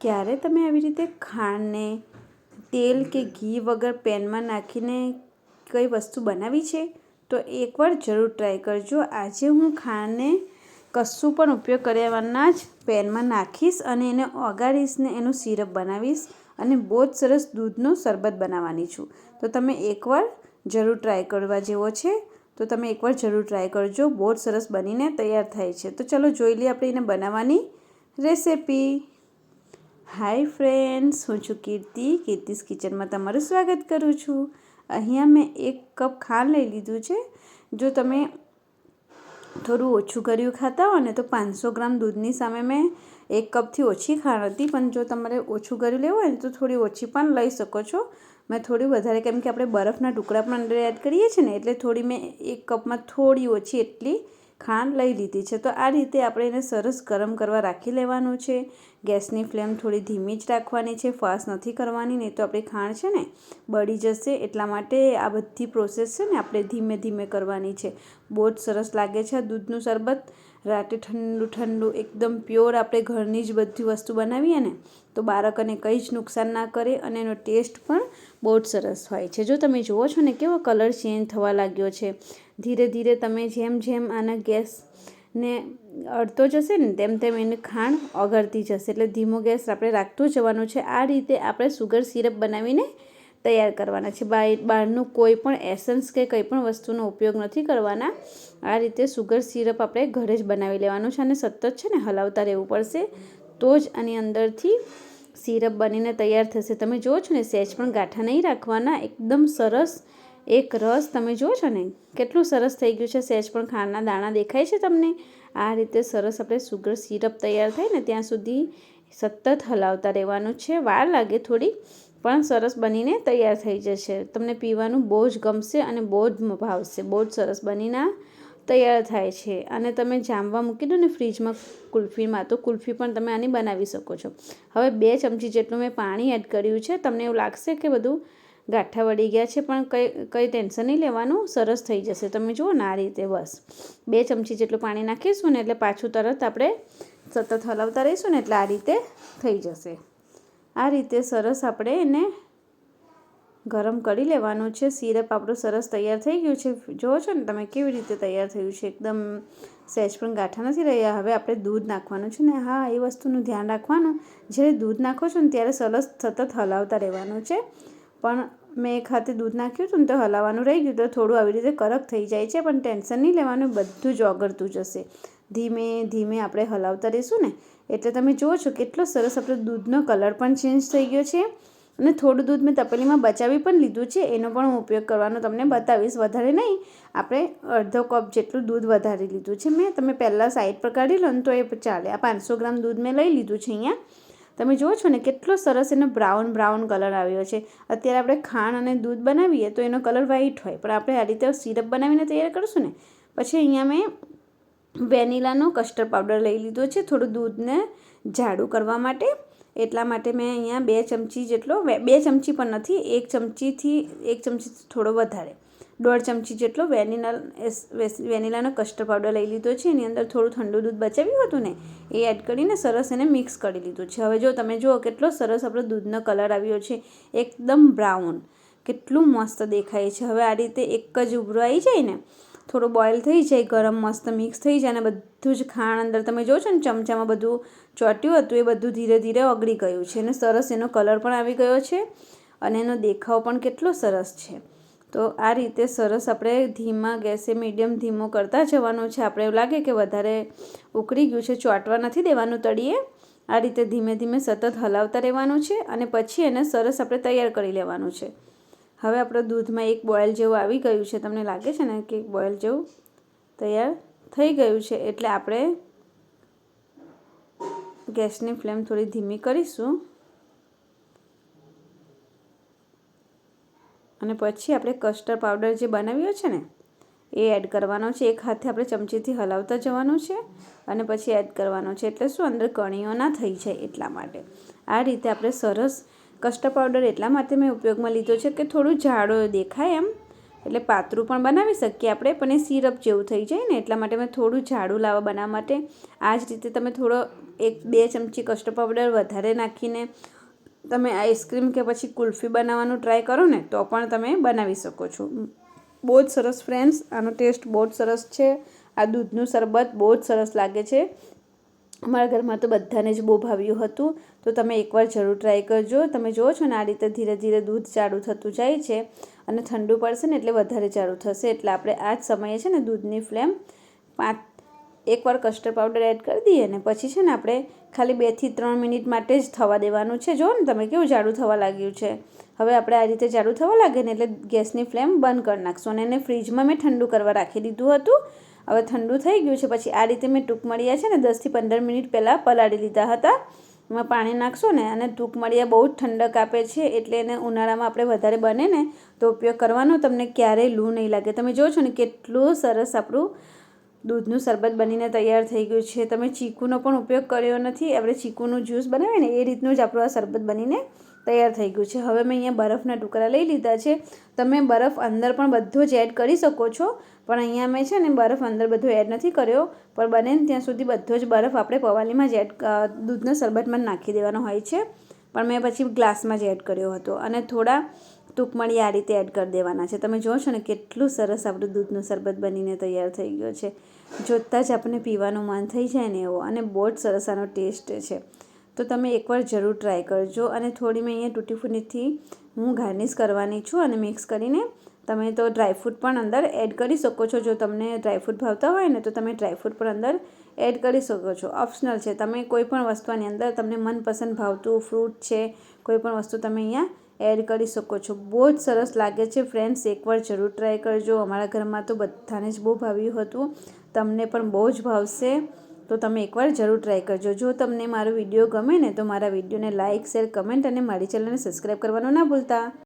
ક્યારે તમે આવી રીતે ખાંડને, તેલ કે ઘી વગર પેનમાં નાખીને કઈ વસ્તુ બનાવી છે? તો એકવાર જરૂર ટ્રાય કરજો. આજે હું ખાંડને કશું પણ ઉપયોગ કર્યાના જ પેનમાં નાખીશ અને એને ઓગાળીશ ને એનું સિરપ બનાવીશ અને બહુ જ સરસ દૂધનો શરબત બનાવવાની છું. તો તમે એકવાર જરૂર ટ્રાય કરવા જેવો છે. તો તમે એકવાર જરૂર ટ્રાય કરજો. બહુ જ સરસ બનીને તૈયાર થાય છે. તો ચલો જોઈ લઈએ આપણે એને બનાવવાની રેસિપી હાય ફ્રેન્ડ્સ, હું છું કીર્તિ. કીર્તિસ કિચનમાં તમારું સ્વાગત કરું છું. અહીંયા મેં એક કપ ખાંડ લઈ લીધું છે. જો તમે થોડું ઓછું કર્યું ખાતા હો ને તો પાંચસો ગ્રામ દૂધની સામે મેં એક કપથી ઓછી ખાંડ હતી. પણ જો તમારે ઓછું કર્યું લેવું હોય ને તો થોડી ઓછી પણ લઈ શકો છો. મેં થોડી વધારે, કેમ કે આપણે બરફના ટુકડા પણ અંદર એડ કરીએ છીએ ને એટલે થોડી મેં એક કપમાં થોડી ઓછી, એટલી ખાંડ લઈ લીધી છે. તો આ રીતે આપણે એને સરસ ગરમ કરવા રાખી લેવાનું છે. ગેસની ફ્લેમ થોડી ધીમી જ રાખવાની છે. ફાસ્ટ નથી કરવાની, નહીં તો આપણી ખાંડ છે ને બળી જશે. એટલા માટે આ બધી પ્રોસેસ છે ને આપણે ધીમે ધીમે કરવાની છે. બહુ જ સરસ લાગે છે દૂધનું શરબત. રાતે ઠંડુ ઠંડુ એકદમ પ્યોર આપણે ઘરની જ બધી વસ્તુ બનાવીએ ને, તો બાળકોને કંઈ જ નુકસાન ના કરે અને એનો ટેસ્ટ પણ બહુ જ સરસ હોય છે. જો તમે જુઓ છો ને કેવો કલર ચેન્જ થવા લાગ્યો છે. ધીરે ધીરે તમે જેમ જેમ આના ગેસને અડતો જશે ને, તેમ તેમ એને ખાંડ ઓગળતી જશે. એટલે ધીમો ગેસ આપણે રાખતું જવાનું છે. આ રીતે આપણે સુગર સિરપ બનાવીને તૈયાર કરવાના છે. બહારનું કોઈ પણ એસન્સ કે કંઈ પણ વસ્તુનો ઉપયોગ નથી કરવાના. આ રીતે સુગર સિરપ આપણે ઘરે જ બનાવી લેવાનું છે અને સતત છે ને હલાવતા રહેવું પડશે. તો જ આની અંદરથી સિરપ બનીને તૈયાર થશે. તમે જુઓ છો ને સહેજ પણ ગાંઠા નહીં રાખવાના. એકદમ સરસ, એક રસ. તમે જુઓ છો ને, કેટલું સરસ થઈ ગયું છે. સહેજ પણ ખાંડના દાણા દેખાય છે તમને? આ રીતે સરસ આપણે સુગર સિરપ તૈયાર થાય ને, ત્યાં સુધી સતત હલાવતા રહેવાનું છે. વાર લાગે થોડી. પણ સરસ બનીને તૈયાર થઈ જશે. તમને પીવાનું બહુ જ ગમશે અને બહુ જ ભાવશે. બહુ જ સરસ બનીને તૈયાર થાય છે. અને તમે જામવા મૂકી દો ને ફ્રીજમાં કુલ્ફીમાં, તો કુલ્ફી પણ તમે આની બનાવી શકો છો. હવે બે ચમચી જેટલું મેં પાણી એડ કર્યું છે. તમને એવું લાગશે કે બધું ગાંઠા વળી ગયા છે, પણ કંઈ કંઈ ટેન્શન નહીં લેવાનું. સરસ થઈ જશે. તમે જુઓ ને આ રીતે બસ. બે ચમચી જેટલું પાણી નાખીશું ને એટલે પાછું તરત આપણે સતત હલાવતા રહીશું ને એટલે આ રીતે થઈ જશે. આ રીતે સરસ આપણે એને ગરમ કરી લેવાનું છે. સિરપ આપણું સરસ તૈયાર થઈ ગયું છે. જુઓ છો ને તમે કેવી રીતે તૈયાર થયું છે. એકદમ સહેજ પણ ગાંઠા નથી રહ્યા. હવે આપણે દૂધ નાખવાનું છે ને હા, એ વસ્તુનું ધ્યાન રાખવાનું. જ્યારે દૂધ નાખો છો ને ત્યારે સરસ સતત હલાવતા રહેવાનું છે. પણ મેં એક હાથે દૂધ નાખ્યું હતું ને તો હલાવવાનું રહી ગયું તો થોડું આવી રીતે કરક થઈ જાય છે. પણ ટેન્શન નહીં લેવાનું. બધું જ ઓગળતું જશે. ધીમે ધીમે આપણે હલાવતા રહીશું ને એટલે તમે જુઓ છો, કેટલો સરસ આપણો દૂધનો કલર પણ ચેન્જ થઈ ગયો છે. અને થોડું દૂધ મેં તપેલીમાં બચાવી પણ લીધું છે, એનો પણ હું ઉપયોગ કરવાનો તમને બતાવીશ. વધારે નહીં, આપણે અડધો કપ જેટલું દૂધ વધારી લીધું છે મેં. તમે પહેલાં સાઈડ પર કાઢી લો ને તો એ ચાલે. આ પાંચસો ગ્રામ દૂધ મેં લઈ લીધું છે અહીંયા. તમે જુઓ છો ને, કેટલો સરસ એનો બ્રાઉન બ્રાઉન કલર આવ્યો છે. અત્યારે આપણે ખાંડ અને દૂધ બનાવીએ તો એનો કલર વ્હાઈટ હોય. પણ આપણે આ રીતે સિરપ બનાવીને તૈયાર કરીશું ને, પછી અહીંયા મેં વેનીલાનો કસ્ટર્ડ પાવડર લઈ લીધો છે, થોડું દૂધને જાડું કરવા માટે. એટલા માટે મેં અહીંયા બે ચમચી જેટલો બે ચમચી પણ નથી, એક ચમચીથી, એક ચમચી થોડો વધારે. દોઢ ચમચી જેટલો વેનીલા વેનીલાનો કસ્ટર્ડ પાવડર લઈ લીધો છે, એની અંદર થોડું ઠંડુ દૂધ બચાવ્યું હતું ને, એ એડ કરીને સરસ એને મિક્સ કરી લીધું છે. હવે જો તમે જુઓ કેટલો સરસ આપણો દૂધનો કલર આવ્યો છે, એકદમ બ્રાઉન, કેટલું મસ્ત દેખાય છે. હવે આ રીતે એક જ ઉભરો આવી જાય ને થોડો બોઇલ થઈ જાય, ગરમ મસ્ત મિક્સ થઈ જાય અને બધું જ ખાણ અંદર. તમે જો છો ને, ચમચામાં બધું ચોટ્યું હતું, એ બધું ધીરે ધીરે ઓગળી ગયું છે અને સરસ એનો કલર પણ આવી ગયો છે અને એનો દેખાવ પણ કેટલો સરસ છે. તો આ રીતે સરસ આપણે ધીમા ગેસે મીડિયમ ધીમો કરતા જવાનું છે. આપણે એવું લાગે કે વધારે ઉકળી ગયું છે, ચોંટવા નથી દેવાનું તળીએ. આ રીતે ધીમે ધીમે સતત હલાવતા રહેવાનું છે અને પછી એને સરસ આપણે તૈયાર કરી લેવાનું છે. હવે આપણો દૂધમાં એક બોઇલ જેવું આવી ગયું છે. તમને લાગે છે ને કે એક બોઇલ જેવું તૈયાર થઈ ગયું છે? એટલે આપણે ગેસની ફ્લેમ થોડી ધીમી કરીશું અને પછી આપણે કસ્ટર્ડ પાવડર જે બનાવ્યો છે ને, એ એડ કરવાનો છે. એક હાથે આપણે ચમચીથી હલાવતા જવાનું છે અને પછી એડ કરવાનો છે. એટલે શું? અંદર કણીઓ ના થઈ જાય એટલા માટે. આ રીતે આપણે સરસ કસ્ટર્ડ પાવડર એટલા માટે મેં ઉપયોગમાં લીધો છે કે થોડું જાડો દેખાય એમ. એટલે પાતળું પણ બનાવી શકીએ આપણે, પણ એ સિરપ જેવું થઈ જાય ને, એટલા માટે મેં થોડું જાડું લાવવા બનાવવા માટે. આ જ રીતે તમે થોડો એક બે ચમચી કસ્ટર્ડ પાવડર વધારે નાખીને તમે આઈસ્ક્રીમ કે પછી કુલ્ફી બનાવવાનું ટ્રાય કરો ને, તો પણ તમે બનાવી શકો છો. બહુ જ સરસ ફ્રેન્ડ્સ, આનો ટેસ્ટ બહુ જ સરસ છે. આ દૂધનું શરબત બહુ જ સરસ લાગે છે. અમારા ઘરમાં તો બધાને જ બહુ ભાવ્યું હતું. તો તમે એકવાર જરૂર ટ્રાય કરજો. તમે જુઓ છો ને, આ રીતે ધીરે ધીરે દૂધ જાડું થતું જાય છે અને ઠંડુ પડશે ને એટલે વધારે જાડું થશે. એટલે આપણે આ જ સમયે છે ને દૂધની ફ્લેમ પાંચ, એકવાર કસ્ટર્ડ પાવડર એડ કરી દઈએ ને પછી છે ને આપણે ખાલી બેથી ત્રણ મિનિટ માટે જ થવા દેવાનું છે. જો ને તમે કેવું જાડું થવા લાગ્યું છે. હવે આપણે આ રીતે જાડું થવા લાગે ને એટલે ગેસની ફ્લેમ બંધ કરી નાખશું અને એને ફ્રીજમાં મેં ઠંડુ કરવા રાખી દીધું હતું. હવે ઠંડુ થઈ ગયું છે, પછી આ રીતે મેં ટૂંકમળિયા છે ને, દસથી પંદર મિનિટ પહેલાં પલાળી લીધા હતા. એમાં પાણી નાખશો ને, અને ટૂંકમળિયા બહુ જ ઠંડક આપે છે, એટલે એને ઉનાળામાં આપણે વધારે બને ને, તો ઉપયોગ કરવાનો, તમને ક્યારેય લૂ નહીં લાગે. તમે જોવો છો ને કેટલું સરસ આપણું દૂધનું શરબત બનીને તૈયાર થઈ ગયું છે. તમે ચીકુનો પણ ઉપયોગ કર્યો નથી. આપણે ચીકુનું જ્યુસ બનાવીએ ને, એ રીતનું જ આપણું આ શરબત બનીને તૈયાર થઈ ગયું છે. હવે મેં અહીંયા બરફના ટુકડા લઈ લીધા છે. તમે બરફ અંદર પણ બધો જ એડ કરી શકો છો. પણ અહીંયા મેં છે ને, બરફ અંદર બધો એડ નથી કર્યો. પણ બને ને ત્યાં સુધી બધો જ બરફ આપણે પવાલીમાં જ એડ દૂધના શરબતમાં નાખી દેવાનો હોય છે. પણ મેં પછી ગ્લાસમાં જ એડ કર્યો હતો. અને થોડા ટૂંકમળી આ રીતે એડ કરી દેવાના છે. તમે જોશો ને કેટલું સરસ આપણું દૂધનું શરબત બનીને તૈયાર થઈ ગયો છે. જોતાં જ આપણને પીવાનું મન થઈ જાય ને એવો અને બહુ જ સરસ આનો ટેસ્ટ છે. તો તમે એકવાર જરૂર ટ્રાય કરજો અને થોડી મેં અહીંયા તૂટી ફૂટીથી હું ગાર્નિશ કરવાની છું અને મિક્સ કરીને તમે તો ડ્રાયફ્રૂટ પણ અંદર એડ કરી શકો છો. જો તમને ડ્રાયફ્રૂટ ભાવતા હોય ને તો તમે ડ્રાયફ્રૂટ પણ અંદર એડ કરી શકો છો. ઓપ્શનલ છે. તમે કોઈ પણ વસ્તુની અંદર તમને મનપસંદ ભાવતું ફ્રૂટ છે, કોઈ પણ વસ્તુ તમે અહીંયા એડ કરી શકો છો. બહુ જ સરસ લાગે છે ફ્રેન્ડ્સ, એકવાર જરૂર ટ્રાય કરજો. અમારા ઘરમાં તો બધાને જ બહુ ભાવ્યું હતું. તમને પણ બહુ જ ભાવશે. તો તમે એકવાર જરૂર ટ્રાય કરજો. જો તમને મારો વીડિયો ગમે ને, તો મારા વિડીયોને લાઇક, શેર, કમેન્ટ અને મારી ચેનલને સબસ્ક્રાઈબ કરવાનું ના ભૂલતા.